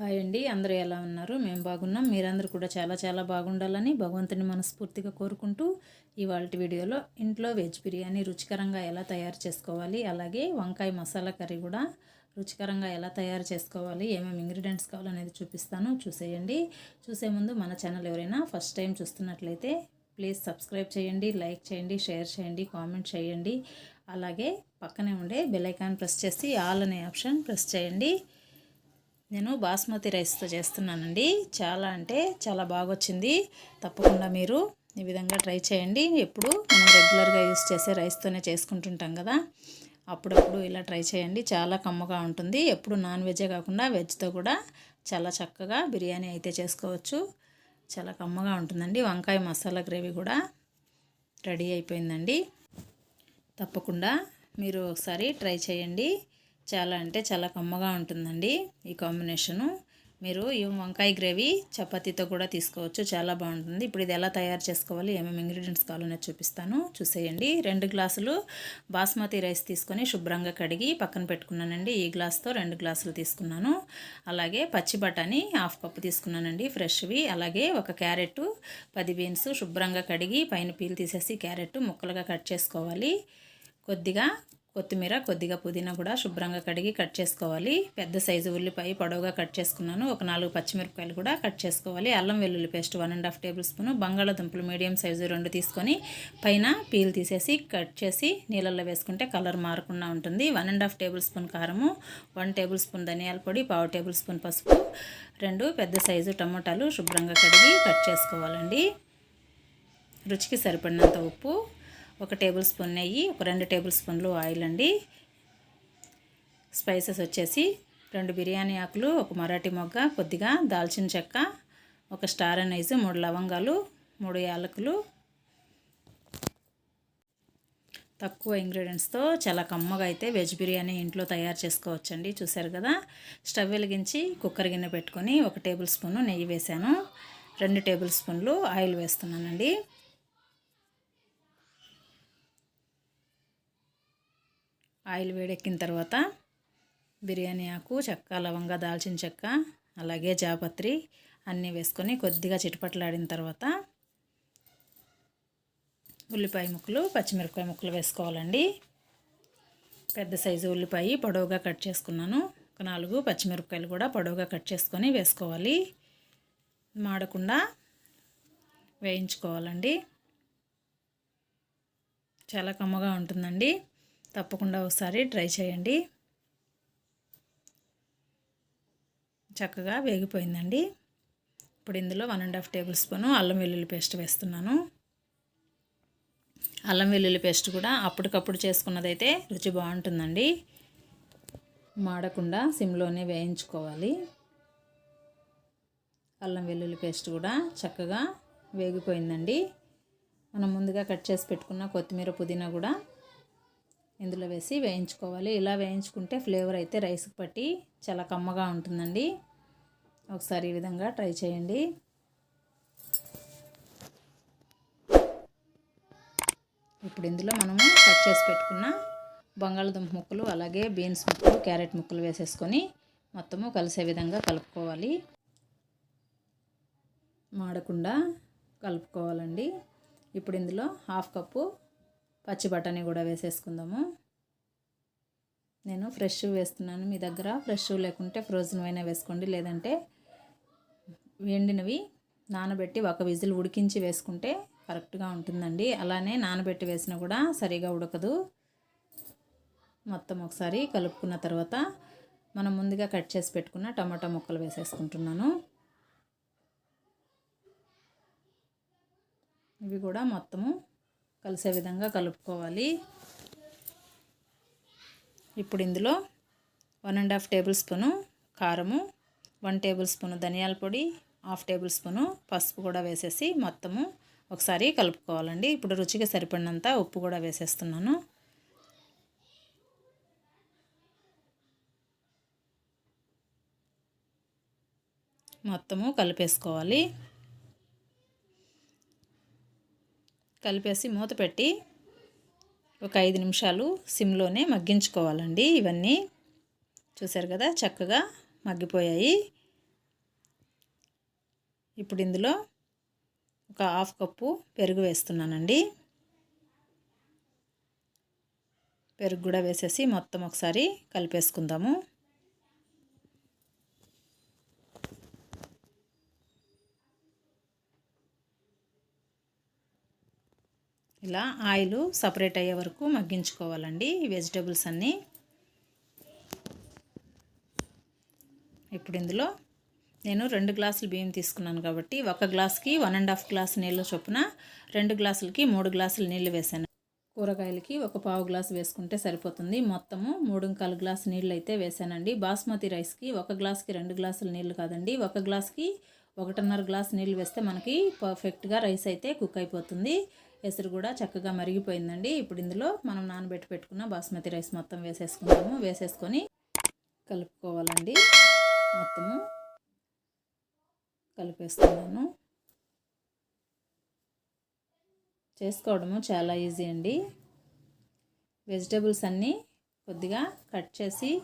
Hi అండి అందరూ ఎలా ఉన్నారు? మేము బాగున్నాం. మీరందరూ కూడా చాలా చాలా బాగుండాలని భగవంతుని మనస్ఫూర్తిగా కోరుకుంటూ ఇవాళ వీడియోలో ఇంట్లో వెజ్ బిర్యానీ రుచికరంగా ఎలా తయారు చేసుకోవాలి అలాగే వంకాయ మసాలా కర్రీ కూడా రుచికరంగా ఎలా తయారు చేసుకోవాలి ఏమేమి ఇంగ్రీడియంట్స్ కావాలనేది చూపిస్తాను. చూసేయండి. చూసే ముందు మన ఛానల్ ఎవరైనా ఫస్ట్ టైం చూస్తున్నట్లయితే ప్లీజ్ సబ్స్క్రైబ్ చేయండి లైక్ చేయండి షేర్ చేయండి కామెంట్ చేయండి. అలాగే పక్కనే ఉండే బెల్ ఐకాన్ ప్రెస్ చేసి ఆల్ అనే ఆప్షన్ ప్రెస్ చేయండి. నేను బాస్మతి రైస్తో చేస్తున్నానండి. చాలా అంటే చాలా బాగా వచ్చింది తప్పకుండా మీరు ఈ విధంగా ట్రై చేయండి. ఎప్పుడు మనం రెగ్యులర్గా యూస్ చేసే రైస్తోనే చేసుకుంటుంటాం కదా. అప్పుడప్పుడు ఇలా ట్రై చేయండి. చాలా కమ్మగా ఉంటుంది. ఎప్పుడు నాన్ వెజే కాకుండా వెజ్తో కూడా చాలా చక్కగా బిర్యానీ అయితే చేసుకోవచ్చు. చాలా కమ్మగా ఉంటుందండి. వంకాయ మసాలా గ్రేవీ కూడా రెడీ అయిపోయిందండి. తప్పకుండా మీరు ఒకసారి ట్రై చేయండి. చాలా అంటే చాలా కమ్మగా ఉంటుందండి ఈ కాంబినేషను. మీరు ఈ వంకాయ గ్రేవీ చపాతీతో కూడా తీసుకోవచ్చు. చాలా బాగుంటుంది. ఇప్పుడు ఇది ఎలా తయారు చేసుకోవాలి? ఏమేమి ఇంగ్రీడియంట్స్ కావాలనేది చూపిస్తాను. చూసేయండి. రెండు గ్లాసులు బాస్మతి రైస్ తీసుకొని శుభ్రంగా కడిగి పక్కన పెట్టుకున్నానండి. ఈ గ్లాస్తో రెండు గ్లాసులు తీసుకున్నాను. అలాగే పచ్చి బఠానీ హాఫ్ కప్పు తీసుకున్నానండి ఫ్రెష్వి. అలాగే ఒక క్యారెట్ పది బీన్స్ శుభ్రంగా కడిగి పైన పీల్ తీసేసి క్యారెట్ ముక్కలుగా కట్ చేసుకోవాలి. కొద్దిగా కొత్తిమీర కొద్దిగా పుదీనా కూడా శుభ్రంగా కడిగి కట్ చేసుకోవాలి. పెద్ద సైజు ఉల్లిపాయ పొడవుగా కట్ చేసుకున్నాను. ఒక నాలుగు పచ్చిమిరపకాయలు కూడా కట్ చేసుకోవాలి. అల్లం వెల్లుల్లి paste one and half tablespoon బంగాళాదుంపలు medium size రెండు తీసుకొని పైన పీల్ తీసేసి కట్ చేసి నీళ్ళల్లో వేసుకుంటే కలర్ మారకుండా ఉంటుంది. One and half table spoon కారము వన్ టేబుల్ స్పూన్ ధనియాల పొడి పావు టేబుల్ స్పూన్ పసుపు రెండు పెద్ద సైజు టమోటాలు శుభ్రంగా కడిగి కట్ చేసుకోవాలండి. రుచికి సరిపడినంత ఉప్పు ఒక టేబుల్ స్పూన్ నెయ్యి ఒక రెండు టేబుల్ స్పూన్లు ఆయిల్ అండి. స్పైసెస్ వచ్చేసి రెండు బిర్యానీ ఆకులు ఒక మరాఠీ మొగ్గ కొద్దిగా దాల్చిన చెక్క ఒక స్టార్ అనైజ్ మూడు లవంగాలు మూడు యాలకులు. తక్కువ ఇంగ్రీడియంట్స్తో చాలా కమ్మగా అయితే వెజ్ బిర్యానీ ఇంట్లో తయారు చేసుకోవచ్చండి. చూసారు కదా? స్టవ్ వెలిగించి కుక్కర్ గిన్నె పెట్టుకొని ఒక టేబుల్ స్పూను నెయ్యి వేసాను రెండు టేబుల్ స్పూన్లు ఆయిల్ వేస్తున్నానండి. ఆయిల్ వేడెక్కిన తర్వాత బిర్యానీ ఆకు చెక్క లవంగా దాల్చిన చెక్క అలాగే జాపత్రి అన్నీ వేసుకొని కొద్దిగా చిటపట్లాడిన తర్వాత ఉల్లిపాయ ముక్కలు పచ్చిమిరపకాయ ముక్కలు వేసుకోవాలండి. పెద్ద సైజు ఉల్లిపాయ పొడవుగా కట్ చేసుకున్నాను. ఒక నాలుగు పచ్చిమిరపకాయలు కూడా పొడవుగా కట్ చేసుకొని వేసుకోవాలి. మాడకుండా వేయించుకోవాలండి. చాలా కమ్మగా ఉంటుందండి. తప్పకుండా ఒకసారి ట్రై చేయండి. చక్కగా వేగిపోయిందండి. ఇప్పుడు ఇందులో one and half tablespoon అల్లం వెల్లుల్లి పేస్ట్ వేస్తున్నాను. అల్లం వెల్లుల్లి పేస్ట్ కూడా అప్పటికప్పుడు చేసుకున్నదైతే రుచి బాగుంటుందండి. మాడకుండా సిమ్లోనే వేయించుకోవాలి. అల్లం వెల్లుల్లి పేస్ట్ కూడా చక్కగా వేగిపోయిందండి. మనం ముందుగా కట్ చేసి పెట్టుకున్న కొత్తిమీర పుదీనా కూడా ఇందులో వేసి వేయించుకోవాలి. ఇలా వేయించుకుంటే ఫ్లేవర్ అయితే రైస్కి పట్టి చాలా కమ్మగా ఉంటుందండి. ఒకసారి ఈ విధంగా ట్రై చేయండి. ఇప్పుడు ఇందులో మనము కట్ చేసి పెట్టుకున్న బంగాళదుంప ముక్కలు అలాగే బీన్స్ ముక్కలు క్యారెట్ ముక్కలు వేసేసుకొని మొత్తము కలిసే విధంగా కలుపుకోవాలి. మాడకుండా కలుపుకోవాలండి. ఇప్పుడు ఇందులో హాఫ్ కప్పు పచ్చి బఠానీ కూడా వేసేసుకుందాము. నేను ఫ్రెష్ వేస్తున్నాను మీ దగ్గర. ఫ్రెష్ లేకుంటే ఫ్రోజన్ అయినా వేసుకోండి. లేదంటే ఎండినవి నానబెట్టి ఒక విజిల్ ఉడికించి వేసుకుంటే కరెక్ట్గా ఉంటుందండి. అలానే నానబెట్టి వేసినా కూడా సరిగా ఉడకదు. మొత్తం ఒకసారి కలుపుకున్న తర్వాత మనం ముందుగా కట్ చేసి పెట్టుకున్న టమాటా ముక్కలు వేసేసుకుంటున్నాను. ఇవి కూడా మొత్తము కలిసే విధంగా కలుపుకోవాలి. ఇప్పుడు ఇందులో one and half tablespoon కారము వన్ టేబుల్ స్పూను ధనియాల పొడి హాఫ్ టేబుల్ స్పూను పసుపు కూడా వేసేసి మొత్తము ఒకసారి కలుపుకోవాలండి. ఇప్పుడు రుచికి సరిపడినంత ఉప్పు కూడా వేసేస్తున్నాను. మొత్తము కలిపేసుకోవాలి. కలిపేసి మూత పెట్టి ఒక ఐదు నిమిషాలు సిమ్లోనే మగ్గించుకోవాలండి. ఇవన్నీ చూసారు కదా చక్కగా మగ్గిపోయాయి. ఇప్పుడు ఇందులో ఒక హాఫ్ కప్పు పెరుగు వేస్తున్నానండి. పెరుగు కూడా వేసేసి మొత్తం ఒకసారి కలిపేసుకుందాము. ఇలా ఆయిల్ సపరేట్ అయ్యే వరకు మగ్గించుకోవాలండి. వెజిటేబుల్స్ అన్నీ ఇప్పుడు ఇందులో నేను రెండు గ్లాసులు బియ్యం తీసుకున్నాను కాబట్టి ఒక గ్లాస్కి వన్ అండ్ హాఫ్ గ్లాస్ నీళ్ళు చొప్పున రెండు గ్లాసులకి మూడు గ్లాసులు నీళ్ళు వేసాను కూరగాయలకి ఒక పావు గ్లాసు వేసుకుంటే సరిపోతుంది. మొత్తము మూడు కాలు గ్లాసు నీళ్ళు అయితే వేసానండి బాస్మతి రైస్కి ఒక గ్లాస్కి రెండు గ్లాసులు నీళ్ళు కాదండి. ఒక గ్లాస్కి ఒకటిన్నర గ్లాస్ నీళ్ళు వేస్తే మనకి పర్ఫెక్ట్గా రైస్ అయితే కుక్ అయిపోతుంది. ఎసురు కూడా చక్కగా మరిగిపోయిందండి. ఇప్పుడు ఇందులో మనం నానబెట్టి పెట్టుకున్న బాస్మతి రైస్ మొత్తం వేసేసుకుందాము. వేసేసుకొని కలుపుకోవాలండి. మొత్తము కలిపేస్తున్నాను. చేసుకోవడము చాలా ఈజీ అండి. వెజిటేబుల్స్ అన్నీ కొద్దిగా కట్ చేసి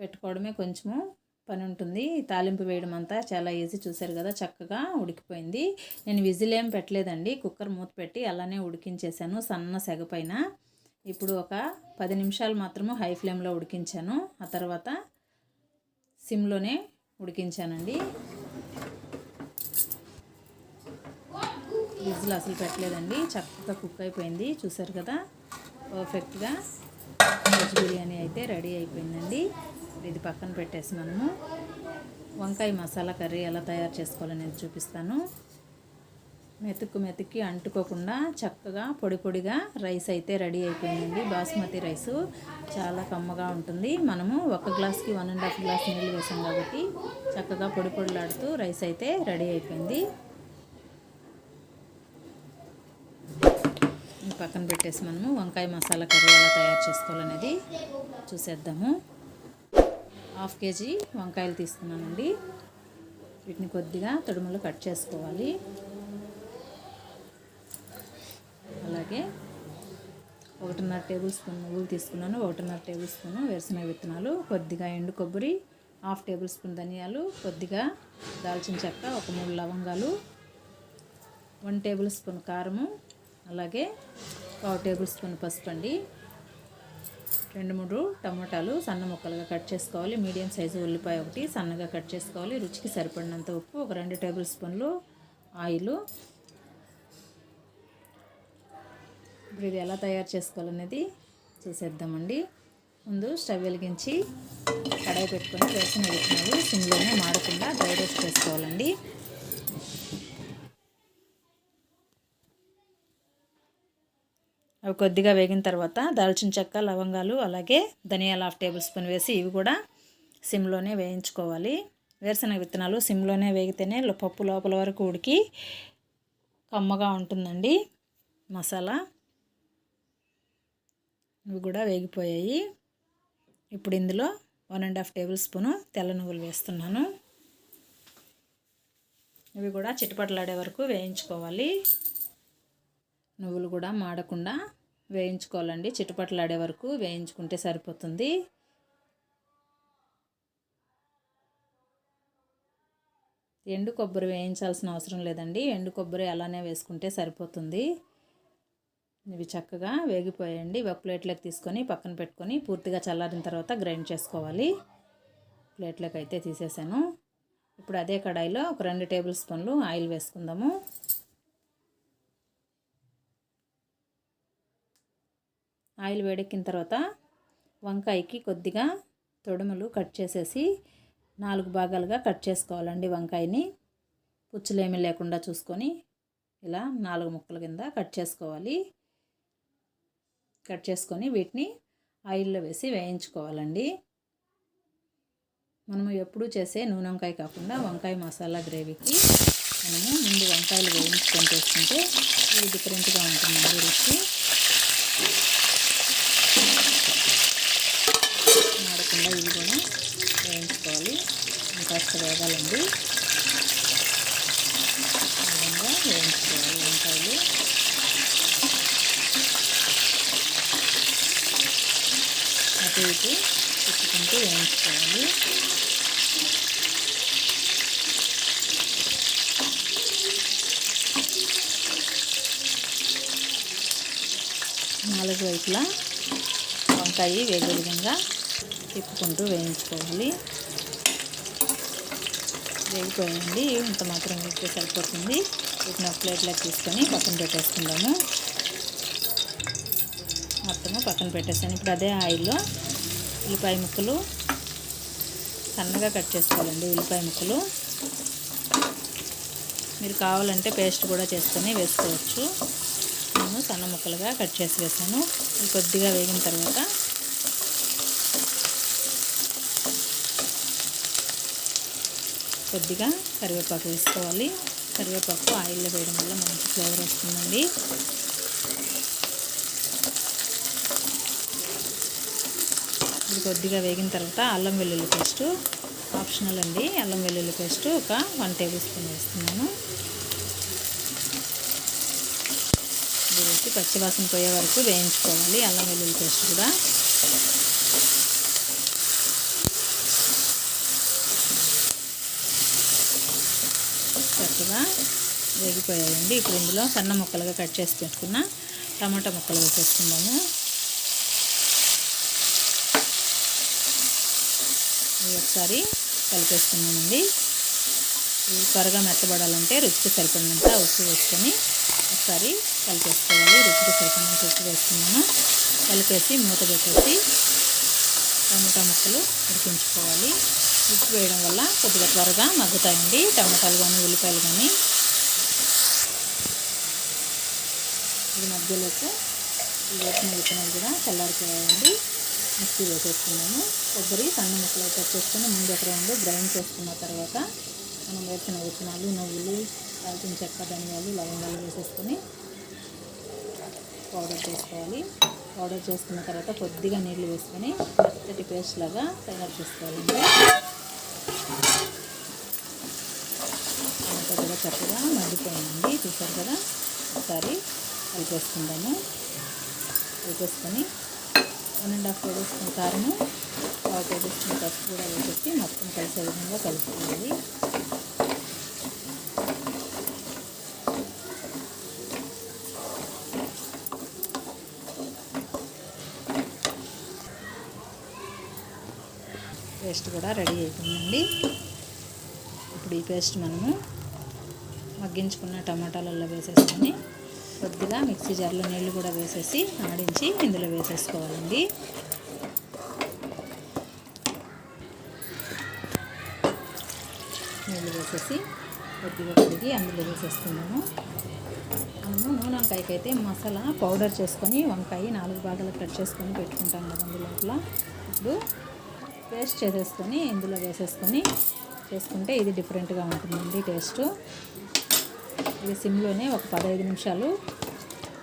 పెట్టుకోవడమే కొంచెము పని ఉంటుంది తాలింపు వేయడం అంతా చాలా ఈజీ చూశారు కదా చక్కగా ఉడికిపోయింది. నేను విజిల్ ఏం పెట్టలేదండి. కుక్కర్ మూత పెట్టి అలానే ఉడికించేసాను సన్న సెగ పైన. ఇప్పుడు ఒక పది నిమిషాలు మాత్రము హై ఫ్లేమ్లో ఉడికించాను. ఆ తర్వాత సిమ్లోనే ఉడికించానండి. విజిల్ అసలు పెట్టలేదండి. చక్కగా కుక్ అయిపోయింది. చూసారు కదా పర్ఫెక్ట్గా. వెజ్ బిర్యానీ అయితే రెడీ అయిపోయిందండి. ఇది పక్కన పెట్టేసి మనము వంకాయ మసాలా కర్రీ ఎలా తయారు చేసుకోవాలనేది చూపిస్తాను. మెతుక్కు మెతుక్కి అంటుకోకుండా చక్కగా పొడి పొడిగా రైస్ అయితే రెడీ అయిపోయిందండి. బాస్మతి రైసు చాలా కమ్మగా ఉంటుంది. మనము ఒక గ్లాస్కి వన్ అండ్ హాఫ్ గ్లాస్ నీళ్ళు వేసాం కాబట్టి చక్కగా పొడి పొడిలాడుతూ రైస్ అయితే రెడీ అయిపోయింది. పక్కన పెట్టేసి మనము వంకాయ మసాలా కర్రీ ఎలా తయారు చేసుకోవాలనేది చూసేద్దాము. హాఫ్ కేజీ వంకాయలు తీసుకున్నానండి. వీటిని కొద్దిగా తొడుములు కట్ చేసుకోవాలి. అలాగే ఒకటిన్నర టేబుల్ స్పూన్ నువ్వులు తీసుకున్నాను. ఒకటిన్నర టేబుల్ స్పూన్ వేరుశనగ విత్తనాలు కొద్దిగా ఎండు కొబ్బరి హాఫ్ టేబుల్ స్పూన్ ధనియాలు కొద్దిగా దాల్చిన చెక్క ఒక మూడు లవంగాలు వన్ టేబుల్ స్పూన్ కారము అలాగే పావు టేబుల్ స్పూన్ పసుపు అండి. రెండు మూడు టమాటాలు సన్న ముక్కలుగా కట్ చేసుకోవాలి. మీడియం సైజు ఉల్లిపాయ ఒకటి సన్నగా కట్ చేసుకోవాలి. రుచికి సరిపడినంత ఉప్పు ఒక రెండు టేబుల్ స్పూన్లు ఆయిల్. ఇప్పుడు ఇది ఎలా తయారు చేసుకోవాలనేది చూసేద్దామండి. ముందు స్టవ్ వెలిగించి కడాయి పెట్టుకొని వేసిన విత్తనాలు సిమ్లోనే మాడకుండా డ్రై రోస్ట్ చేసుకోవాలండి. అవి కొద్దిగా వేగిన తర్వాత దాల్చిన చెక్క లవంగాలు అలాగే ధనియాల హాఫ్ టేబుల్ స్పూన్ వేసి ఇవి కూడా సిమ్లోనే వేయించుకోవాలి. వేరుశనగ విత్తనాలు సిమ్లోనే వేగితేనే పప్పు లోపల వరకు ఉడికి కమ్మగా ఉంటుందండి మసాలా. ఇవి కూడా వేగిపోయాయి. ఇప్పుడు ఇందులో one and half tablespoon తెల్ల నువ్వులు వేస్తున్నాను. ఇవి కూడా చిట్టుపట్లాడే వరకు వేయించుకోవాలి. నువ్వులు కూడా మాడకుండా వేయించుకోవాలండి. చిట్టుపట్లాడే వరకు వేయించుకుంటే సరిపోతుంది. ఎండు కొబ్బరి వేయించాల్సిన అవసరం లేదండి. ఎండు కొబ్బరి అలానే వేసుకుంటే సరిపోతుంది. ఇవి చక్కగా వేగిపోయాయండి. ఒక ప్లేట్లోకి తీసుకొని పక్కన పెట్టుకొని పూర్తిగా చల్లారిన తర్వాత గ్రైండ్ చేసుకోవాలి. ప్లేట్లోకి అయితే తీసేసాను. ఇప్పుడు అదే కడాయిలో ఒక రెండు టేబుల్ స్పూన్లు ఆయిల్ వేసుకుందాము. ఆయిల్ వేడెక్కిన తర్వాత వంకాయకి కొద్దిగా తొడుములు కట్ చేసేసి నాలుగు భాగాలుగా కట్ చేసుకోవాలండి వంకాయని. పుచ్చులేమీ లేకుండా చూసుకొని ఇలా నాలుగు ముక్కల కింద కట్ చేసుకోవాలి. కట్ చేసుకొని వీటిని ఆయిల్లో వేసి వేయించుకోవాలండి. మనము ఎప్పుడూ చేసే నూనె వంకాయ కాకుండా వంకాయ మసాలా గ్రేవీకి మనము ముందు వంకాయలు వేయించుకొని చేసుకుంటే ఇది డిఫరెంట్గా ఉంటుందండి రుచి. కాస్త వేగాలండి. విధంగా వేయించుకోవాలి వేయించుకోవాలి. నాలుగు వైపులా వంకాయ వేగే విధంగా తిప్పుకుంటూ వేయించుకోవాలి. వేగిపోయింది ఇంత మాత్రం వేస్తే సరిపోతుంది. వీటిని ఒక ప్లేట్లోకి తీసుకొని పక్కన పెట్టేసుకుందాము. మొత్తము పక్కన పెట్టేసాను. ఇప్పుడు అదే ఆయిల్లో ఉల్లిపాయ ముక్కలు సన్నగా కట్ చేసుకోవాలండి ఉల్లిపాయ ముక్కలు. మీరు కావాలంటే పేస్ట్ కూడా చేసుకొని వేసుకోవచ్చు. నేను సన్న ముక్కలుగా కట్ చేసి వేసాను. కొద్దిగా వేగిన తర్వాత కొద్దిగా కరివేపాకు వేసుకోవాలి. కరివేపాకు ఆయిల్లో వేయడం వల్ల మంచి ఫ్లేవర్ వస్తుందండి. ఇది కొద్దిగా వేగిన తర్వాత అల్లం వెల్లుల్లి పేస్టు ఆప్షనల్ అండి. అల్లం వెల్లుల్లి పేస్ట్ ఒక వన్ టేబుల్ స్పూన్ వేస్తున్నాను. వేసి పచ్చివాసన పోయే వరకు వేయించుకోవాలి అల్లం వెల్లుల్లి పేస్ట్ కూడా. చక్కగా వేగిపోయాయండి. ఇప్పుడు ఇందులో సన్న ముక్కలుగా కట్ చేసి పెట్టుకున్న టమాటా ముక్కలు వేసేసుకుందాము. ఇవి ఒకసారి కలిపేసుకున్నామండి ఇవి త్వరగా మెత్తబడాలంటే రుచికి సరిపడినంత ఉప్పు వేసుకొని ఒకసారి కలిపేసుకోవాలి. రుచికి సరిపడినంత ఉప్పు వేసుకున్నాము కలిపేసి మూత పెట్టేసి టమాటా ముక్కలు ఉడికించుకోవాలి. ఉప్పు వేయడం వల్ల కొద్దిగా త్వరగా మగ్గుతాయండి. టమాటాలు కానీ ఉల్లిపాయలు కానీ ఇది మధ్యలోకి వేసిన విత్తనాలు కూడా చల్లారిపోయాయండి. మిక్సీ వేసేసుకున్నాము. కొబ్బరి సన్న ముక్కలు కట్ చేసుకొని ముందు ఎక్కడ ఉండి గ్రైండ్ చేసుకున్న తర్వాత మనం వేసిన విత్తనాలు నువ్వులు దాల్చిన చెక్క ధనియాలు లవంగాలు వేసేసుకొని పౌడర్ చేసుకోవాలి. పౌడర్ చేసుకున్న తర్వాత కొద్దిగా నీళ్ళు వేసుకొని మెత్తటి పేస్ట్ లాగా తయారు చేసుకోవాలండి. అంతా కూడా చక్కగా మగ్గిపోయిందండి. చూసారు కదా? ఒకసారి కలిపేసుకుందాము. కలిపేసుకొని one and half table spoon కారము పావు టేబుల్ స్పూన్ పసుపు కూడా వేసేసి మొత్తం కలిసే విధంగా కలుపుకోవాలి. పేస్ట్ కూడా రెడీ అయిపోయిందండి. ఇప్పుడు ఈ పేస్ట్ మనము మగ్గించుకున్న టమాటాలలో వేసేసుకొని కొద్దిగా మిక్సీ జార్లో నీళ్ళు కూడా వేసేసి ఆడించి ఇందులో వేసేసుకోవాలండి. నీళ్ళు వేసేసి కొద్దిగా కడిగి అందులో వేసేసుకున్నాము మనము నూనె అయితే మసాలా పౌడర్ చేసుకొని వంకాయ నాలుగు భాగాలు కట్ చేసుకొని పెట్టుకుంటాం కదండి లోపల ఇప్పుడు పేస్ట్ చేసేసుకొని ఇందులో వేసేసుకొని చేసుకుంటే ఇది డిఫరెంట్గా ఉంటుందండి టేస్ట్. ఇది సిమ్లోనే ఒక పదహైదు నిమిషాలు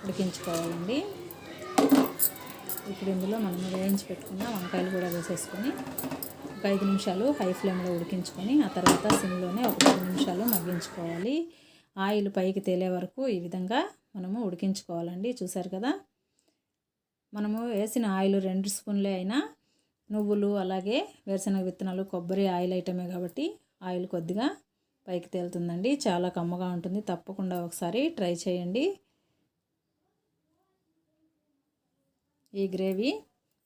ఉడికించుకోవాలండి. ఇప్పుడు ఇందులో మనం వేయించి పెట్టుకున్న వంకాయలు కూడా వేసేసుకొని ఒక ఐదు నిమిషాలు హై ఫ్లేమ్లో ఉడికించుకొని ఆ తర్వాత సిమ్లోనే ఒక పది నిమిషాలు మగ్గించుకోవాలి. ఆయిల్ పైకి తేలే వరకు ఈ విధంగా మనము ఉడికించుకోవాలండి. చూసారు కదా? మనము వేసిన ఆయిల్ రెండు స్పూన్లే అయినా నువ్వులు అలాగే వేరుశనగ విత్తనాలు కొబ్బరి ఆయిల్ ఐటమే కాబట్టి ఆయిల్ కొద్దిగా పైకి తేలుతుందండి. చాలా కమ్మగా ఉంటుంది. తప్పకుండా ఒకసారి ట్రై చేయండి. ఈ గ్రేవీ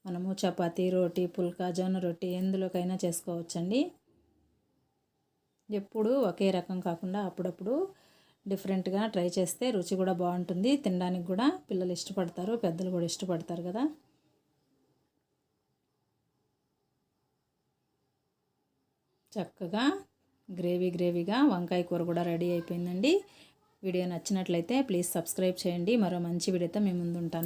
మనము చపాతీ రోటీ పుల్కా జొన్న రొట్టి ఎందులోకైనా చేసుకోవచ్చండి. ఎప్పుడు ఒకే రకం కాకుండా అప్పుడప్పుడు డిఫరెంట్గా ట్రై చేస్తే రుచి కూడా బాగుంటుంది. తినడానికి కూడా పిల్లలు ఇష్టపడతారు పెద్దలు కూడా ఇష్టపడతారు కదా. చక్కగా గ్రేవీ గ్రేవీగా వంకాయ కూర కూడా రెడీ అయిపోయిందండి. వీడియో నచ్చినట్లయితే ప్లీజ్ సబ్స్క్రైబ్ చేయండి. మరో మంచి వీడియోతో మేము ముందుంటాను.